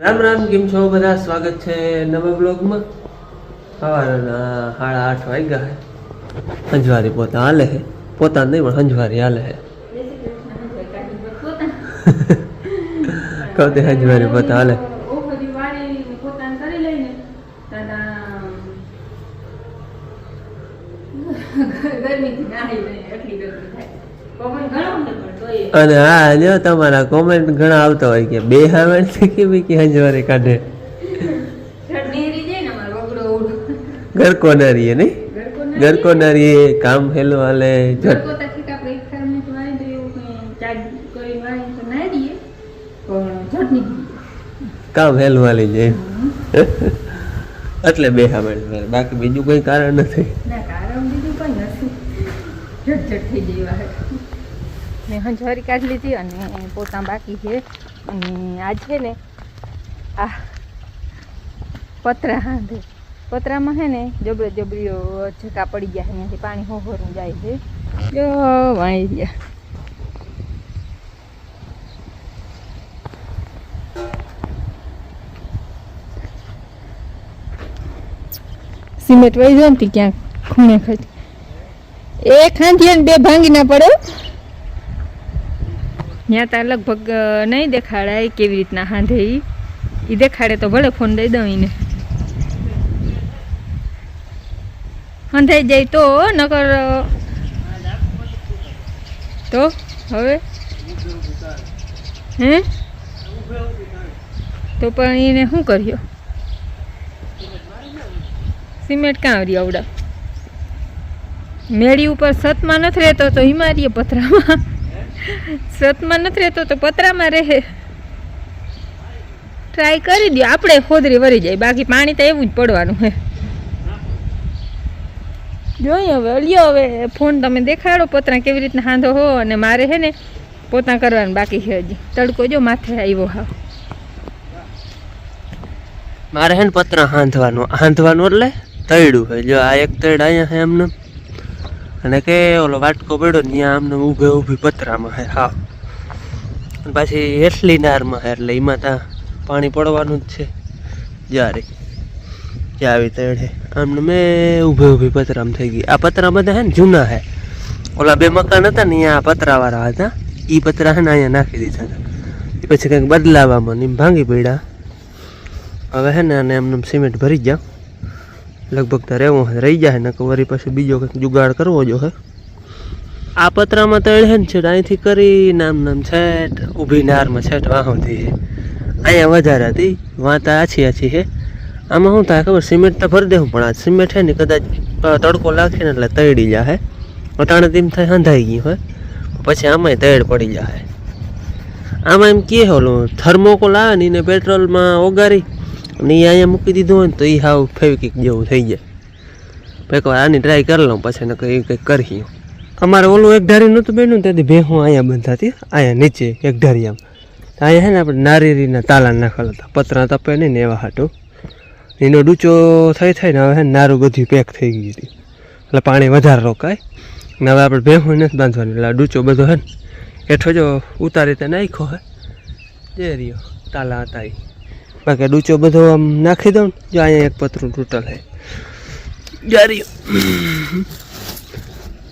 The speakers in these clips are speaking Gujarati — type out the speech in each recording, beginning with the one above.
રામ રામ કેમ છો? બધા સ્વાગત છે નવા બ્લોગમાં સવારના સાડા આઠ વાગ્યા હે. હંજવારી પોતા હાલે હે. પોતા નહીં પણ હંજવારી હાલે હે. કહું તે હંજવારી પોતા હાલે ઓખરી વાળી પોતાને કરી લઈને ગરમીથી નાહી લઈને એટલી ગરમી થાય પવન ઘણો ને પણ તોય અને હા જો તમારા કોમેન્ટ ઘણા આવતા હોય કે બે હાવણ કે બી કે હંજવારી કાઢે? ગરકો નારીએ નહીં? ગરકો નારીએ કામ હેલો હાલે ઝટ. કામ હેલું હાલી જાય એટલે બે હાવણ બાકી બીજું કોઈ કારણ નથી. ના કારણ બીજું કંઈ નથી. ઝટ ઝટ થઈ જાય મેં હંજવારી કાઢી લીધી અને પોતા બાકી છે. અને આ છે ને, આ પતરા હાંધે. પતરામાં છે ને જબરો જબરીઓ ઝકા પડી ગયા અહીંયાથી પાણી હોહરું જાય છે. જો વાણી ગયા. સિમેન્ટ વહી જાય ને ક્યાંક ખૂણે ખરી એ હાંધી બે ભાંગી ના પડે. ત્યાં તાર લગભગ નહીં દેખાડાય કેવી રીતના હાંધે ઈ. દેખાડે તો ભલે ફોન દઈ દઉં એને હંધાઈ જાય તો, નકર તો, હવે? હે? તો પણ એને શું કર્યો? સિમેન્ટ કાં આવડી આવડા? મેળી ઉપર સતમાં નથી રહેતો તો હિમારીએ પતરામાં સતમાં નથી રહેતો તો પતરામાં રહે. ટ્રાય કરી દો આપણે ખોદરી વરી જાય. બાકી પાણી તો એવું જ પડવાનું હે. જોઈએ હવે, અલ્યો હવે, ફોન તમે દેખાડો. પતરા કેવી રીતના હાંધો હો અને મારે હે ને પોતા કરવાનું બાકી છે હજી. તડકો જો માથે આવ્યો હા. મારે હે ને પતરા હાંધવાનું. હાંધવાનું એટલે તૈડું હોય જો આ એક તૈડ અહીંયા છે એમને. અને કે ઓલો વાટકો પડ્યો ને ત્યાં આમને ઊભે ઊભી પતરામાં હે, હા. અને પાછી હેઠલી નારમાં છે એટલે એમાં ત્યાં પાણી પડવાનું જ છે. જ્યારે જે આવી તૈડ આમને મેં ઊભે ઊભી પતરામાં થઈ ગઈ. આ પતરા બધા હે ને જૂના છે ઓલા બે મકાન હતા ને અહીંયા પતરાવાળા હતા એ પતરા હે ને અહીંયા નાખી દીધા હતા. એ પછી કંઈક બદલાવામાં ને એમ ભાંગી પડ્યા. હવે હે ને અને એમને સિમેન્ટ ભરી ગયા લગભગ તો રહેવું રહી જાય ને વરી પછી બીજો કંઈક જુગાડ કરવો જો, હે? આ પતરામાં તળ હે ને છે અહીંથી કરી નામ નામ છેટ, ઊભી નારમાં છેટ, વાહોથી છે અહીંયા વધારે હતી, વાંતા આછી આછી છે આમાં શું થાય ખબર, સિમેન્ટ તો ભરી દેવું, પણ આ સિમેન્ટ છે ને કદાચ તડકો લાગશે ને એટલે તળી જાય અટાણે તેમ થાય હંધાઈ ગયું હોય પછી આમાંય તળ પડી જાય આમાં એમ કહે ઓલું, થર્મોકોલ આવે ને એને પેટ્રોલમાં ઓગારી અને એ અહીંયા મૂકી દીધું હોય ને તો એ હાવ ફેવિકિક જેવું થઈ જાય. એકવાર આની ટ્રાય કરી લઉં, પછી એને કંઈ કંઈક કરી અમારે ઓલું એક ધારી નહોતું બેનું તેથી ભેહું અહીંયા બંધાતી, અહીંયા નીચે એક ધારી આમ. અહીંયા છે ને આપણે નારીરીના તાલા નાખેલા હતા, પતરા તપે નહીં ને એવા હાટું. એનો ડૂચો થઈ થઈ ને હવે ને નારું બધું પેક થઈ ગયું હતી એટલે પાણી વધારે રોકાય. ને હવે આપણે ભેહું નથી બાંધવાનું, એટલે ડૂચો બધો છે ને, હેઠો જો ઉતારી તે નાખ્યો હે જે રહ્યો, તાલા હતા ઈ. બાકી ડૂચો બધો આમ નાખી દઉં જો અહીંયા એક પતરું તૂટલ હે. જારી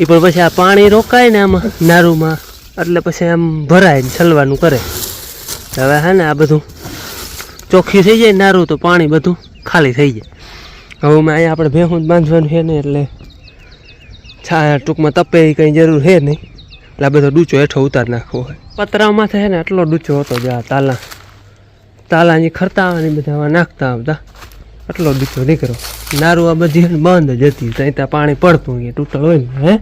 એ પણ પછી આ પાણી રોકાય ને આમાં નારુમાં એટલે પછી આમ ભરાય ને છલવાનું કરે. હવે હે ને આ બધું ચોખ્ખી થઈ જાય નારું તો પાણી બધું ખાલી થઈ જાય. હવે મેં અહીંયા આપણે ભેહું બાંધવાનું છે ને એટલે છા ટૂંકમાં તપે કંઈ જરૂર છે નહીં. એટલે આ બધો ડૂચો હેઠો ઉતાર નાખવો હોય. પતરામાં છે ને આટલો ડૂચો હતો જે આ તાલા. તાલા જે ખરતા આવે બધા નાખતા આવતા આટલો દીકરો દીકરો. નારું આ બધી બંધ જ હતી. ત્યાં ત્યાં પાણી પડતું અહીંયા, તૂટલ હોય ને, હે?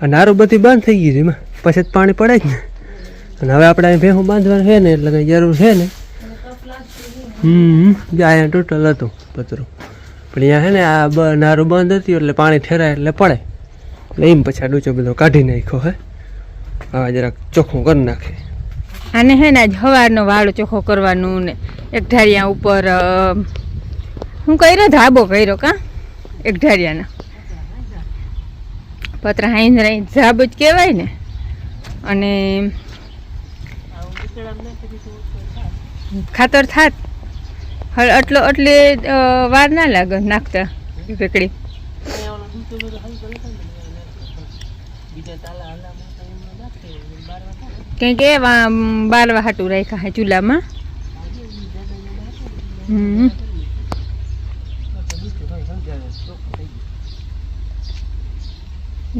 આ નારું બધી બંધ થઈ ગઈ છે એમાં. પછી જ પાણી પડે જ ને. અને હવે આપણે અહીં ભેહું બાંધવાનું છે ને, એટલે કંઈ જરૂર છે ને. હમ અહીંયા તૂટલ હતું પતરું. પણ અહીંયા છે ને આ બ, નારું બંધ હતી એટલે પાણી ઠેરાય એટલે પડે. એટલે એમ પછી આ ડૂચો બધો કાઢી નાખ્યો, હે? હવે જરાક ચોખ્ખું કરી નાખે. આને હે ને આજ હવારનો વાળો ચોખ્ખો કરવાનું ને એક ઢારિયા ઉપર હું કર્યો, ધાબો કર્યો કા? એક ઢારિયાના. પતરા હાઈન રહી ધાબો જ કહેવાય ને. અને ખાતર થાત. આટલો એટલે વાર ના લાગે નાખતા વેકડી કેમ કે વા- બારવા હાટું રાખ્યા હે ચૂલામાં. હમ.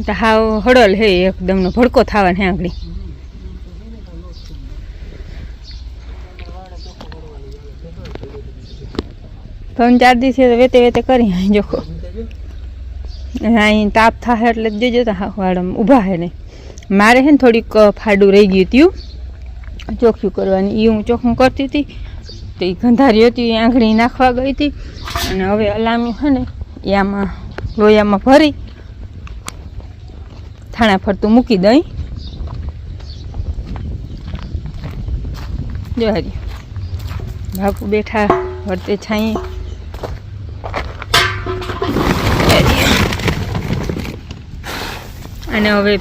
તો હાવ હળલ હે એકદમ નો ભડકો થવાનો હે આગળ. ત્રણ ચાર દિવસે તો વેતે વેતે કરી અહીં જોખો અહીં તાપ થાય એટલે જોજો તો હા વાળમ ઊભા હે ને મારે છે ને થોડીક ફાડું રહી ગયું હતું ચોખ્ખું કરવાની. એ હું ચોખ્ખું કરતી હતી. તો એ ગંધારી હતી એ આંગળી નાખવા ગઈ હતી. અને હવે અલામી છે ને એ આમાં લોયામાં ભરી, થાણા ફરતું મૂકી દઈ. જો હરી. બાપુ બેઠા, વર્તે છાઈ. અને હવે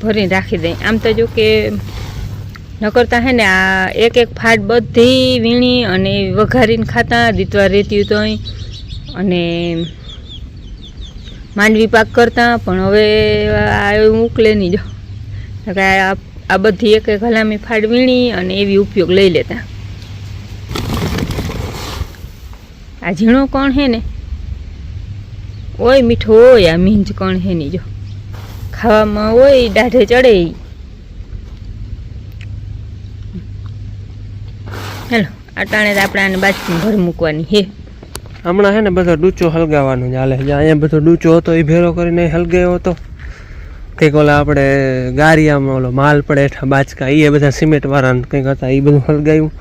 ભરીને રાખી દઈ આમ તો જો કે નકરતા હે ને આ એક એક ફાટ બધી વીણી અને વઘારીને ખાતા દીતવા રહેતી તો અને માંડવી પાક કરતા, પણ હવે આ એવું ઉકલે નહીં જો. આ બધી એક એક હલામી ફાડ વીણી અને એવી ઉપયોગ લઈ લેતા. આ ઝીણો કોણ હે ને? ઓય મીઠો હોય આ મીંજ કોણ હે નહીં જો. ખાવામાં હોય, દાઢે ચડે. હેલો અટાણે તો આપણે આને બાજકીને ભર મૂકવાની હે હમણાં હે ને બધો ડૂચો હલગાવવાનો ચાલે છે. અહીંયા બધો ડૂચો હતો, એ ભેરો કરીને હલગાયો હતો. કંઈક ઓલા આપણે ગારિયામાં ઓલો માલ પડે બાચકા એ બધા સિમેન્ટ વાળા કંઈક હતા એ બધું હલગાયું.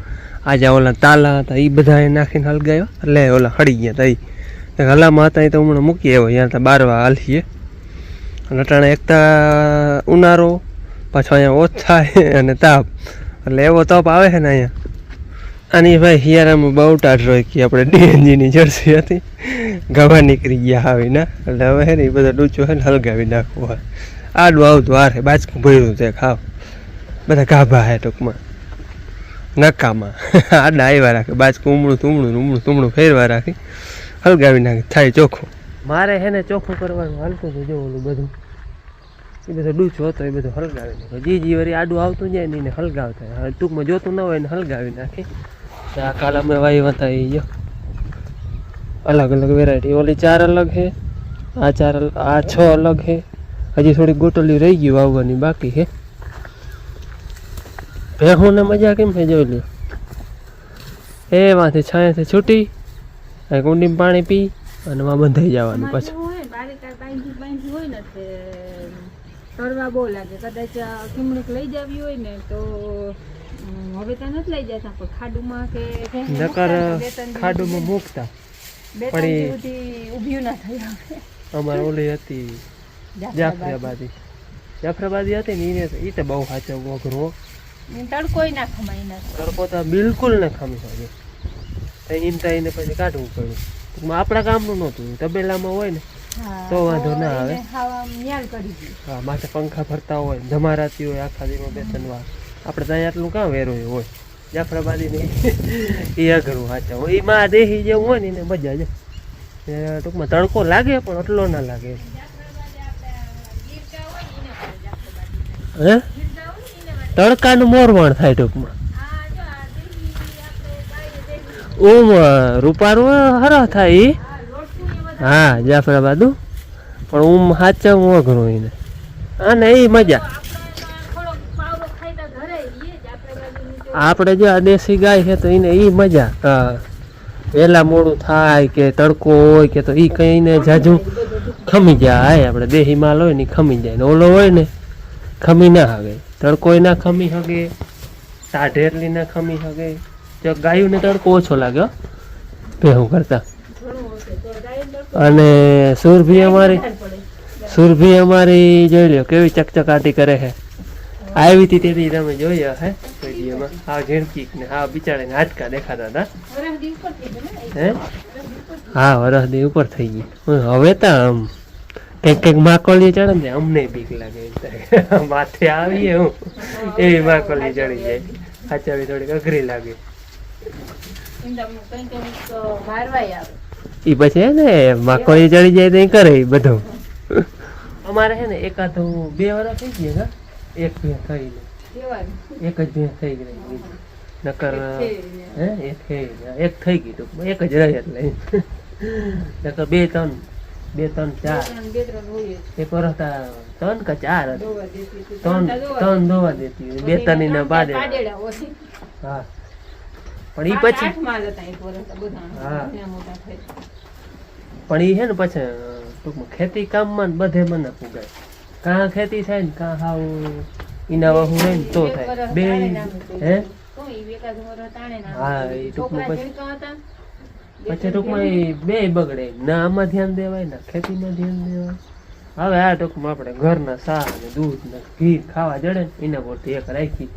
આજે ઓલા તાલા હતા એ બધા એ નાખીને હલગાયો. એટલે ઓલા હળી ગયા હતા એ હલામાં હતા, એ તો હમણાં મૂકી આવ્યો, અહીંયા તો બારવા હાલીએ. અટાણે એકતા ઉનાળો પાછો અહીંયા ઓછ થાય અને તાપ. એટલે એવો તાપ આવે છે ને અહીંયા. આની ભાઈ હિયારામાં બહુ ટાઢ રોકી આપણે ડીએનજીની જર્સી હતી. ગવા નીકળી ગયા આવીને એટલે હવે ને એ બધા ડૂચો છે ને હલગાવી નાખવું હોય. આડું આવતું હારે બાજકું ભર્યું છે, ખાવ. બધા ગાભા હે ટૂંકમાં. નકામાં. આડા આવ્યા રાખે. બાજકું ઉમળું તુમણું ઉમળું તુમણું ફેરવા રાખી. હલગાવી નાખે. થાય ચોખ્ખું. મારે હે ને ચોખ્ખું કરવાનું હાલતું હતું, જો ઓલું બધું. એ બધો ડૂચો હતો, એ બધું હલગાવી નાખ્યો. જી જી વળી આડું આવતું જાય ને એને હલગાવતા. હવે ટૂંકમાં જોતું ન હોય ને હલગાવી નાખી. તો આ કાલ અમે વાઈ હતા એ જો. અલગ અલગ વેરાયટી ઓલી ચાર અલગ છે આ ચાર અલ- આ છ અલગ છે હજી થોડી ગોટલી રહી ગઈ વાવવાની બાકી છે ભેહું ને મજા કેમ છે જોઈ લ્યો. એમાંથી છાયાથી છૂટી. અહીં કુંડીમાં પાણી પી. અને માં બંધાઈ જવાનું પછી. હોય ને તે તરવા બહુ લાગે. કદાચ કિમણીક લઈ જાવી હોય ને તો હવે તો નથી લઈ જતા પણ ખાડુમાં કે નકર ખાડુમાં મૂકતા. પડી ઊભ્યું ના થાય અમારે ઓલી હતી જાફરાબાદી. જાફરાબાદી હતી ને એને એ તો બહુ સાચો વઘરો. તડકો ના ખમાઈ ના તડકો તો બિલકુલ ના ખમી શકે. એને પછી કાઢવું પડ્યું આપણા કામનું નહોતું તબેલામાં હોય ને તો વાંધો ના આવે. હા માથે પંખા ફરતા હોય ધમારાતી હોય આખા દિવસમાં બે ત્રણ વાર આપણે ત્યાં આટલું કાં વેરોય હોય? જાફરાબાદી ને એ અઘરું સાચા હોય એમાં દેહી જેવું હોય ને એને મજા છે ટૂંકમાં તડકો લાગે પણ એટલો ના લાગે. હે? તડકાનું મોરવણ થાય ટૂંકમાં. ઓમ રૂપારું હરો થાય એ હા જાફરાબાદુ પણ ઓમ હું અઘરું એને અને એ મજા. આપણે જો આ દેશી ગાય છે તો એને એ મજા. વહેલા મોડું થાય કે તડકો હોય કે તો એ કંઈને જાજુ ખમી જાય. આપણે દેહી માલ હોય ને ખમી જાય. ને ઓલો હોય ને ખમી ના આવે તડકોય ના ખમી શકે ટાઢેરલી ના ખમી શકે જો ગાયુંને તડકો ઓછો લાગ્યો. હો, ભેહું કરતા. અને સુરભી અમારી સુરભી અમારી જોઈ લ્યો કેવી ચકચકાટી કરે છે. આવી હતી તેથી તમે જોયા હે વિડીયોમાં. આ ઝીણકી ને આ બિચારાને હાડકા દેખાતા હતા. ગયું હે? હા વરસની ઉપર થઈ ગઈ. હું હવે તો આમ કંઈક કંઈક માકોલી ચડે ને અમને બીક લાગે માથે આવીએ હું. એવી માકોલી ચડી જાય. સાચવવી થોડીક અઘરી લાગે કંઈક કંઈક મારવાય આવે ઈ પછી ને કોઈ ચડી જાય તો કરે બધું. અમારે છે ને એકાદ બે વર્ષ થઈ ગયા હા એક ભેં થઈને કેવાનું એક જ ભેં થઈ ગઈ નકર હે એક થઈ એક થઈ ગઈ ટૂંકમાં એક જ રહી એટલે. નકર બે ત્રણ બે ત્રણ ચાર. બે ત્રણ હોય એક વર્ષ ત્રણ કે ચાર. ત્રણ ત્રણ દોવા. દેતી બે ત્રણ ને બાદ હા. પણ ઈ પછી. પણ ઈ હે ને પછી ટૂંકમાં ખેતી કામમાં ને બધે મને પુગાય કાં ખેતી થાય ને કાં હાવ ઈના વહુ રહે ને તો થાય. બે હે? હા, એ ઈ ટૂંકમાં પછી- પછી ટૂંકમાં બે બગડે. ના આમાં ધ્યાન દેવાય ના ખેતીમાં ધ્યાન દેવાય. હવે આ ટૂંકમાં આપણે ઘરના સા ને દૂધ ને ઘી ખાવા જડે ને એના પરથી એક રાખી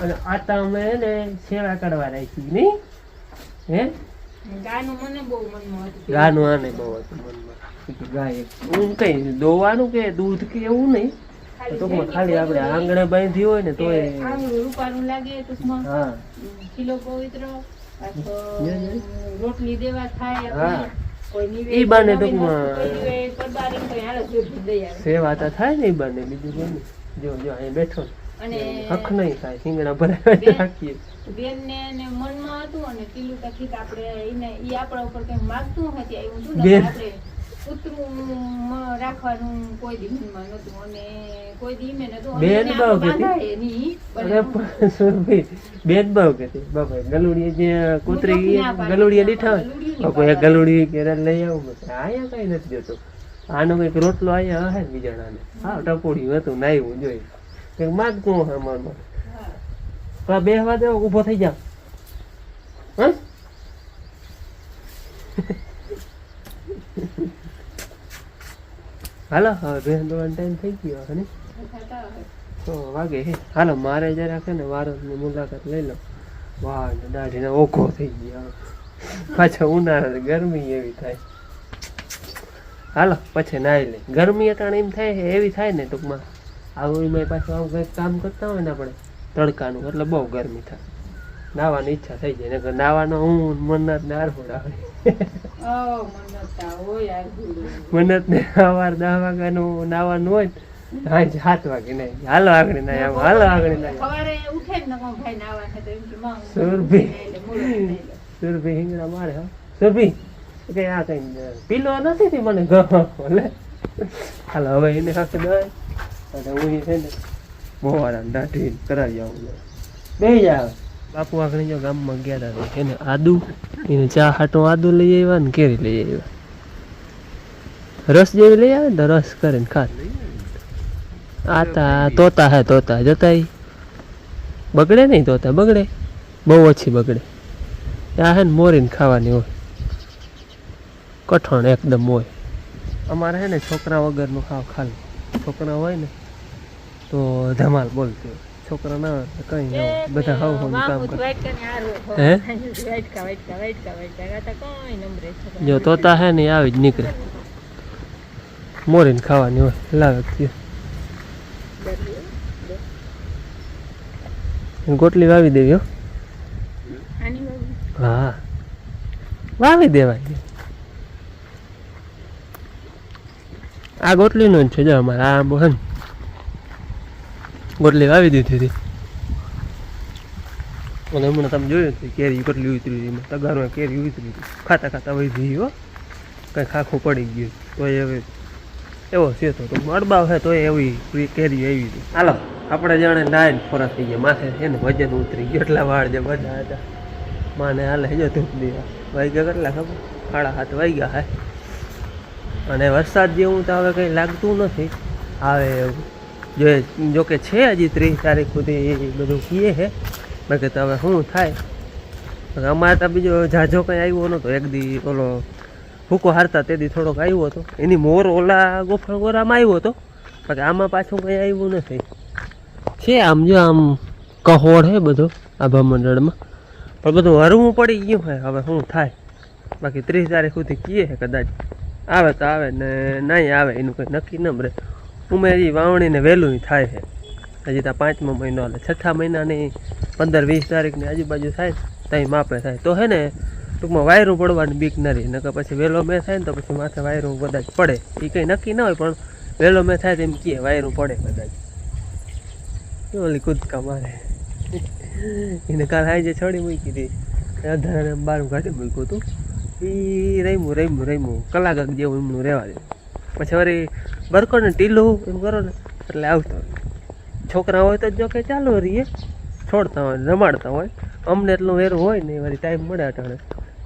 અને આતા અમે એને સેવા કરવા રાખી નહીં હે ગાનું મને બહુ મનમાં હતું. ગાનું આને બહુ હતું મનમાં ગાય હું કઈ દોવાનું કે દૂધ કે એવું નહીં ટૂંકમાં ખાલી આપણે આંગણે બાંધી હોય ને તો એ આંગળું લાગે ટૂંકમાં. હા કિલો પવિત્ર. રોટલી દેવા થાય હા. બાને ટૂંકમાં. સેવા તો થાય ને ઈ બાને બીજું કોઈ જો જો અહીં બેઠો અને હક નહીં થાય શિંગડા ભરાય બેન- રાખીએ બેનને એને મનમાં હતું અને પેલું કથી આપણે એને ઈ આપણા ઉપર કંઈક માગતું હતી આવ્યું હતું ને આપણે કૂતરું રાખવાનું કોઈ દી મનમાં નહોતું અને કોઈ દી ઈમે નહોતું. બેન એને બહુ આપણે કીધી. બાંધાય નહીં. અરે પણ સુરભી બેન બહુ કહેતી બાપા ગલુડીએ જે કૂતરી. ગલુડીએ દીઠા હોય પાડવાની. ગલુડી કે લઈ આવું અહીંયા કઈ નથી દેતો આનો કંઈક રોટલો અહીંયા હે ને બીજાણાને. હા ટપોડી હતું નાયું જોઈ કંઈક માગતું હે મનમાં. તો દેવો ઊભો થઈ જા હાલો, હવે બેન દોવાનો ટાઈમ થઈ ગયો હે ને? તો વાગે હે. હાલો, મારે જરા છે ને વારસની મુલાકાત લઈ લો વાહ, દાઢીને ઓખો થઈ ગયો. પાછા ઉનાળા ગરમી એવી થાય. હાલો પછી નાઈ લે. ગરમી અટાણે એમ થાય એવી થાય ને ટૂંકમાં. આવું એમાં પાછું આવું કંઈક કામ કરતા હોય ને આપણે તડકાનું એટલે બહુ ગરમી થાય. નાવાની ઈચ્છા થઈ જાય નકર નાવાનો હું મન્નત ને આરહોડ આવે. મન્નતા ને સવાર દસ વાગ્યાનું નાવાનું હોય ને હા સાત વાગે નહીં. હાલો આગળ ના આમ હાલો આગળ ના સુરભી. સુરભી હિંગડા મારે સુરભી કે આ કઈ પીલો નથી થી મને? ગમે હાલો, હવે એને હાથે દઈ. અને હું છે ને મોવાળા દાઢી કરાવી આવું બે જાવ બાપુ આગળ જો ગામમાં ગયા હતા એને આદુ, એને ચા હાટો આદુ લઈ આવ્યા ને કેરી લઈ આવ્યા. રસ જેવી લઈ આવે ને રસ કરીને ખાત. આતા, તોતા હે, તોતા જતા બગડે નહીં તોતા, બગડે. બહુ ઓછી બગડે. આ હે ને મોરીને ખાવાની હોય. કઠણ એકદમ હોય. અમારે હે ને છોકરા વગરનું ખાવ ખાલી. છોકરા હોય ને તો ધમાલ બોલતી હોય. છોકરા ના હોય કંઈ ના હોય. બધા હાવ હાવ કામ કરે. હે? જો તોતા હે ને આવી જ નીકળે. મોરીને ખાવાની હોય. લાવે. ગોટલી વાવી દેવી હો. હા. વાવી દેવાય આ ગોટલીનો જ છે જો અમારે, આ આંબો ને. ગોટલી વાવી દીધી હતી. અને હમણાં તમે જોયું હતું, કેરી ગોટલી ઉતરી હતી તગારમાં કેરી ઉતરી હતી. ખાતા ખાતા વહી હો. કંઈ ખાખું પડી ગયું. તોય હવે એવો છે તો તો અડબાવ છે, તોય એવી કેરી આવી હતી. હાલો, આપણે જાણે નાઈન ફોરા થઈ ગયા માથે છે ને વજન ઉતરી ગયું, એટલા વાળ જે બધા હતા. માને હાલે જો ધૂપ દીવા ગયા કેટલા ખબર? સાડા હાથ ગયા હે. અને વરસાદ જેવું તો હવે કંઈ લાગતું નથી. આવે એવું. જો જોકે છે હજી ત્રીસ તારીખ સુધી બધું કીએ છે બાકી તો હવે શું થાય? અમારે તો બીજો ઝાઝો કંઈ આવ્યો નહોતો. એક દી ઓલો ભૂકો હારતા તે દી થોડોક આવ્યો હતો. એની મોર ઓલા ગોફળ ગોરામાં આવ્યો હતો. બાકી આમાં પાછું કંઈ આવ્યું નથી. છે આમ જો આમ કહોડ હે બધો આભા મંડળમાં. પણ બધું હરવું પડી ગયું હોય. હવે શું થાય? બાકી ત્રીસ તારીખ સુધી કીએ છે કદાચ. આવે તો આવે ને નહીં આવે, એનું કંઈ નક્કી ન રહે ઉમેરી વાવણીને વહેલું થાય છે. હજી ત્યાં પાંચમો મહિનો એટલે છઠ્ઠા મહિનાની પંદર વીસ તારીખની આજુબાજુ થાય, ત્યાં માપે થાય. તો હે ને, ટૂંકમાં વાયરું પડવાની બીક ન રહી. નકર પછી વહેલો મેં થાય ને તો પછી માથે વાયરું કદાચ પડે. એ કંઈ નક્કી ના હોય, પણ વહેલો મેં થાય તો એમ કહે વાયરું પડે કદાચ. ઓલી કૂદકા મારે. એને કાલ હાઈ જે છોડી મૂકી હતી. અધારે બાર કાઢી મૂક્યું હતું. એ રમ્યું રમ્યું રમ્યું. કલાક જેવું એમનું રહેવા દે. પછી વળી બરકો ને ટીલું એમ કરો ને, એટલે આવતો છોકરા હોય તો જો કે ચાલુ રહીએ. છોડતા હોય, રમાડતા હોય. અમને એટલું વેરું હોય ને વળી ટાઈમ મળે અટાણે.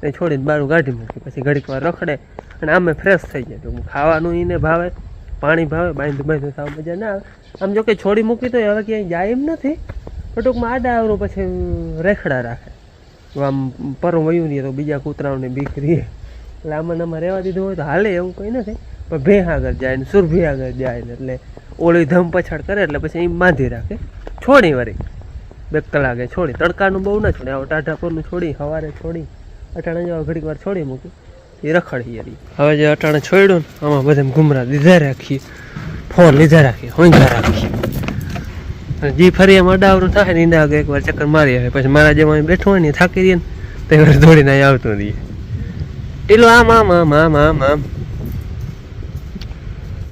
એ છોડીને બારું કાઢી મૂકી. પછી ઘડીક વાર રખડે અને આમે ફ્રેશ થઈ જાય. તો ખાવાનું એને ભાવે, પાણી ભાવે બાંધું બાંધું સાવ મજા ના આવે. આમ જો કે છોડી મૂકી તો હવે ક્યાંય જાય એમ નથી. ટૂંકમાં આડા આવરું પછી રેખડા રાખે. આમ પરું વયું નહીં તો બીજા કૂતરાઓને બીક રહીએ એટલે આમાં આમાં રહેવા દીધું હોય તો હાલે એવું કંઈ નથી. પણ ભેહ આગળ જાય ને સુરભી આગળ જાય ને એટલે ઓળી ધમ પછાડ કરે એટલે પછી એમ બાંધી રાખે. છોડી વળી. બે કલાકે છોડી. તડકાનું બહુ ના છોડી. આવો ટાઢા પરનું છોડી, સવારે છોડી, અટાણે જેવા ઘડીક વાર છોડી મૂકી એ રખડી યારી હવે જે અટાણે છોડ્યું ને, આમાં બધા ઘુમરા લીધા રાખીએ. ફોન લીધા રાખીએ, હોંધા રાખીએ. જી, ફરી એમ અડાવરું થાય ને એના આગળ એકવાર ચક્કર મારી આવે. પછી મારા જેમાં બેઠું હોય ને થાકી રહીએ ને તો એ વાર દોડીને અહીં આવતો રહીએ. એટલું આમ આમ આમ આમ આમ આમ.